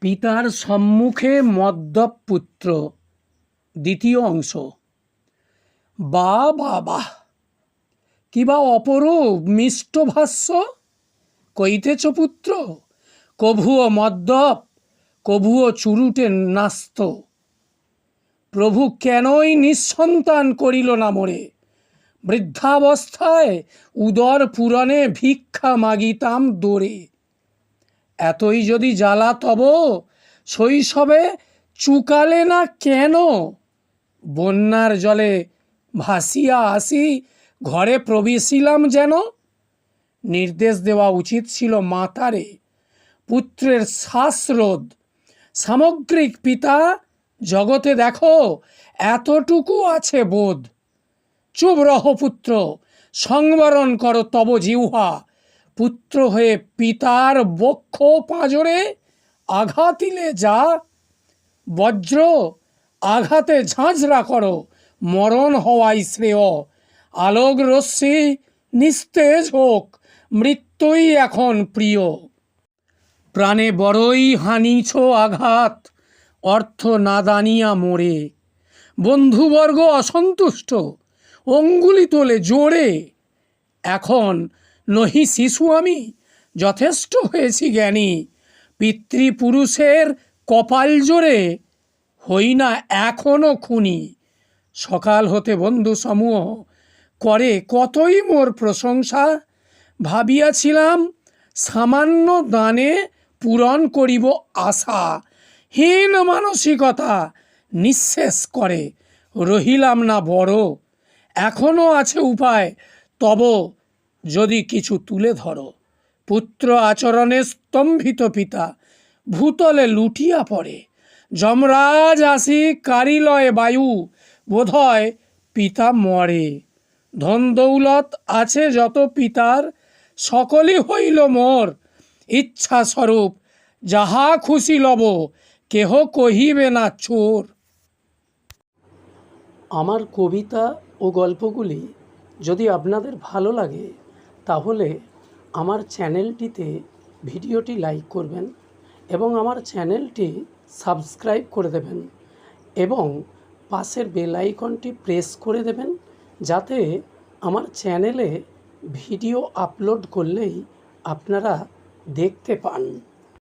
পিতার সম্মুখে মদ্যপ পুত্র দ্বিতীয় অংশ। বা বা বাহ কিবা অপরূপ মিষ্টভাষ্য কইতেছ পুত্র, কভুও মদ্যপ, কভুও চুরুটে নাস্ত। প্রভু কেনই নিঃসন্তান করিল না মোরে? বৃদ্ধাবস্থায় উদর পূরণে ভিক্ষা মাগিতাম দোরে। এতই যদি জ্বালা তব শৈশবে চুকালে না কেন? বন্যার জলে ভাসিয়া আসি, ঘরে প্রবেশিলাম যেন। নির্দেশ দেওয়া উচিত ছিল মাতারে, পুত্রের শ্বাসরোধ। সামগ্রিক পিতা, জগতে দেখো, এতটুকু আছে বোধ। চুপ রহ পুত্র, সংবরণ করো তব জিহ্বা। পুত্র হয়ে পিতার বক্ষ পাঁজরে আঘাতিলে যা। বজ্র, আঘাতে ঝাঁঝরা করো, মরণ হওয়াই শ্রেয়। আলোক রশ্মি নিস্তেজ হোক, মৃত্যুই এখন প্রিয়। প্রাণে বড়ই হানিছ আঘাত, অর্থ না দানিয়া মোরে। বন্ধুবর্গ অসন্তুষ্ট, অঙ্গুলি তোলে জোরে। এখন নহি শিশু আমি, যথেষ্ট হয়েছি জ্ঞানী। পিতৃপুরুষের কপাল জোরে হই না এখনও খুনি। সকাল হতে বন্ধু সমূহ, করে কতই মোর প্রশংসা? ভাবিয়াছিলাম সামান্য দানে পূরণ করিব আশা। হীন মানসিকতা নিঃশেষ করে, রহিলাম না বড়। এখনও আছে উপায়, তব যদি কিছু তুলে ধরো। পুত্র আচরণে স্তম্ভিত পিতা, ভূতলে লুটিয়া পড়ে। যমরাজ আসি কারিলয়ে বায়ু, বোধহয় পিতা মরে। ধন দৌলত আছে যত পিতার, সকলই হইল মোর। ইচ্ছা স্বরূপ যাহা খুশি লব, কেহ কহিবে না চোর। আমার কবিতা ও গল্পগুলি যদি আপনাদের ভালো লাগে তাহলে আমার চ্যানেলটিতে ভিডিওটি লাইক করবেন এবং আমার চ্যানেলটি সাবস্ক্রাইব করে দেবেন এবং পাশের বেল আইকনটি প্রেস করে দেবেন যাতে আমার চ্যানেলে ভিডিও আপলোড করলেই আপনারা দেখতে পান।